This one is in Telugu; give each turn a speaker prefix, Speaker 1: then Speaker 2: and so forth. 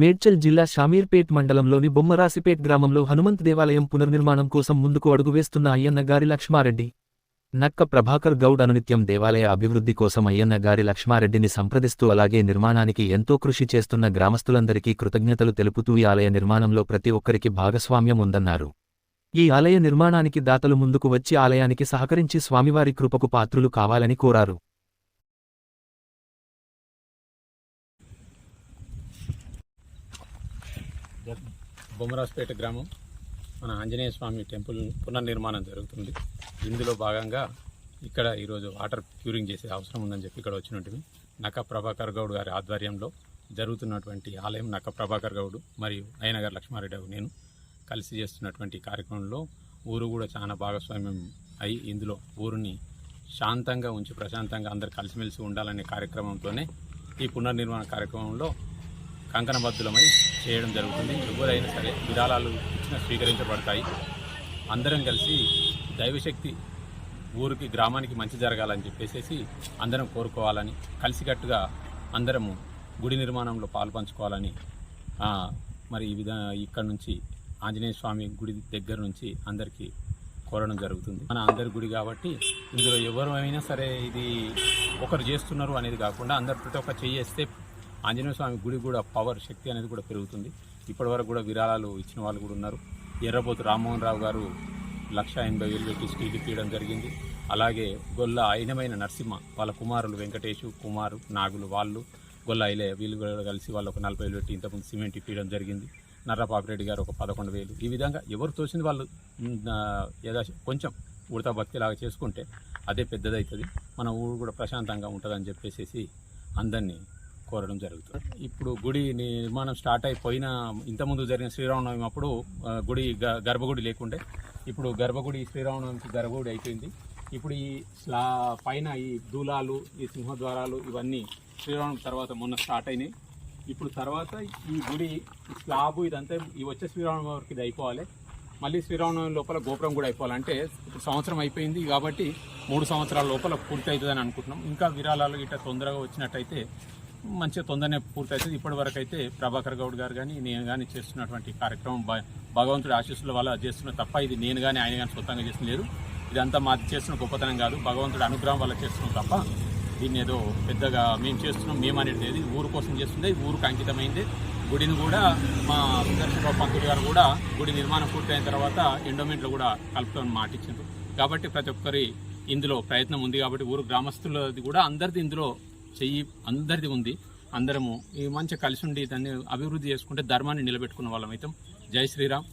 Speaker 1: మేడ్చల్ జిల్లా షామీర్పేట్ మండలంలోని బొమ్మరాసిపేట్ గ్రామంలో హనుమంత్ దేవాలయం పునర్నిర్మాణం కోసం ముందుకు అడుగు వేస్తున్న అయ్యన్న గారి లక్ష్మారెడ్డి. నక్క ప్రభాకర్ గౌడ్ అనునిత్యం దేవాలయ అభివృద్ధి కోసం అయ్యన్న గారి లక్ష్మారెడ్డిని సంప్రదిస్తూ అలాగే నిర్మాణానికి ఎంతో కృషి చేస్తున్న గ్రామస్తులందరికీ కృతజ్ఞతలు తెలుపుతూ ఈ ఆలయ నిర్మాణంలో ప్రతి ఒక్కరికి భాగస్వామ్యం ఉందన్నారు. ఈ ఆలయ నిర్మాణానికి దాతలు ముందుకు వచ్చి ఆలయానికి సహకరించి స్వామివారి కృపకు పాత్రులు కావాలని కోరారు.
Speaker 2: బొమ్మరాజపేట గ్రామం మన ఆంజనేయ స్వామి టెంపుల్ పునర్నిర్మాణం జరుగుతుంది. ఇందులో భాగంగా ఇక్కడ ఈరోజు వాటర్ క్యూరింగ్ చేసే అవసరం ఉందని చెప్పి ఇక్కడ వచ్చినట్టు నక్క ప్రభాకర్ గౌడ్ గారి ఆధ్వర్యంలో జరుగుతున్నటువంటి ఆలయం నక్క ప్రభాకర్ గౌడ్ మరియు అయ్యనగర్ లక్ష్మారెడ్డి గారు నేను కలిసి చేస్తున్నటువంటి కార్యక్రమంలో ఊరు కూడా చాలా భాగస్వామ్యం అయి ఇందులో ఊరిని శాంతంగా ఉంచి ప్రశాంతంగా అందరు కలిసిమెలిసి ఉండాలనే కార్యక్రమంతోనే ఈ పునర్నిర్మాణ కార్యక్రమంలో కంకణబద్ధులమై చేయడం జరుగుతుంది. ఎవరైనా సరే విరాళాలు ఇచ్చిన స్వీకరించబడతాయి. అందరం కలిసి దైవశక్తి ఊరికి గ్రామానికి మంచి జరగాలని చెప్పేసి అందరం కోరుకోవాలని కలిసికట్టుగా అందరము గుడి నిర్మాణంలో పాలు పంచుకోవాలని మరి ఈ విధంగా ఇక్కడ నుంచి ఆంజనేయ స్వామి గుడి దగ్గర నుంచి అందరికీ కోరడం జరుగుతుంది. మన అందరి గుడి కాబట్టి ఇందులో ఎవరు అయినా సరే ఇది ఒకరు చేస్తున్నారు అనేది కాకుండా అందరు ప్రతి ఒక్క చేస్తే ఆంజనేయ స్వామి గుడి కూడా పవర్ శక్తి అనేది కూడా పెరుగుతుంది. ఇప్పటి వరకు కూడా విరాళాలు ఇచ్చిన వాళ్ళు కూడా ఉన్నారు. ఎర్రబోతు రామ్మోహన్ రావు గారు లక్ష ఎనభై వేలు పెట్టి స్టీల్ తీయడం జరిగింది. అలాగే గొల్ల అయినమైన నరసింహ వాళ్ళ కుమారులు వెంకటేషు కుమారు నాగులు వాళ్ళు గొల్ల అయిలే వీళ్ళు కూడా కలిసి వాళ్ళు ఒక నలభై వేలు పెట్టి ఇంతకుముందు సిమెంట్ ఇప్పించడం జరిగింది. నర్రపాపిరెడ్డి గారు ఒక పదకొండు వేలు. ఈ విధంగా ఎవరు తోచింది వాళ్ళు ఏదో కొంచెం ఉడతా భక్తిలాగా చేసుకుంటే అదే పెద్దదవుతుంది మన ఊరు కూడా ప్రశాంతంగా ఉంటుందని చెప్పేసి అందరినీ కోరడం జరుగుతుంది. ఇప్పుడు గుడి నిర్మాణం స్టార్ట్ అయిపోయిన ఇంతకుముందు జరిగిన శ్రీరామనవమి అప్పుడు గుడి గ- గర్భగుడి లేకుండే. ఇప్పుడు గర్భగుడి శ్రీరామనవమికి గర్భగుడి అయిపోయింది. ఇప్పుడు ఈ స్లా పైన ఈ దూలాలు ఈ సింహద్వారాలు ఇవన్నీ శ్రీరామనవమి తర్వాత మొన్న స్టార్ట్ అయినాయి. ఇప్పుడు తర్వాత ఈ గుడి స్లాబు ఇదంతా ఈ వచ్చే శ్రీరామనవమి వరకు ఇది అయిపోవాలి. మళ్ళీ శ్రీరామనవమి లోపల గోపురం కూడా అయిపోవాలంటే ఇప్పుడు సంవత్సరం అయిపోయింది కాబట్టి మూడు సంవత్సరాల లోపల పూర్తి అవుతుందని అనుకుంటున్నాం. ఇంకా విరాళాలు ఇట్లా తొందరగా వచ్చినట్టయితే మంచిగా తొందరనే పూర్తయితే ఇప్పటి వరకు అయితే ప్రభాకర్ గౌడ్ గారు కానీ నేను కానీ చేస్తున్నటువంటి కార్యక్రమం భ- భగవంతుడి ఆశీస్సుల వల్ల చేస్తున్న తప్ప ఇది నేను కానీ ఆయన కానీ సొంతంగా చేసిన లేదు ఇదంతా మాది చేస్తున్న గొప్పతనం కాదు. భగవంతుడి అనుగ్రహం వల్ల చేస్తున్నాం తప్ప దీన్ని ఏదో పెద్దగా మేము చేస్తున్నాం మేము అనేది లేదు. ఇది ఊరు కోసం చేస్తుంది ఊరుకు అంకితమైంది. గుడిని కూడా మా సుదర్శనరావు పంతులు గారు కూడా గుడి నిర్మాణం పూర్తయిన తర్వాత ఎండోమెంట్లో కూడా కలుపుతామని మాట ఇచ్చిండ్రు కాబట్టి ప్రతి ఒక్కరి ఇందులో ప్రయత్నం ఉంది కాబట్టి ఊరు గ్రామస్తులది కూడా అందరిది ఇందులో చెయ్యి అందరిది ఉంది. అందరము ఈ మంచి కలిసి ఉండి దాన్ని అభివృద్ధి చేసుకుంటే ధర్మాన్ని నిలబెట్టుకున్న వాళ్ళం అయితే జై శ్రీరామ్.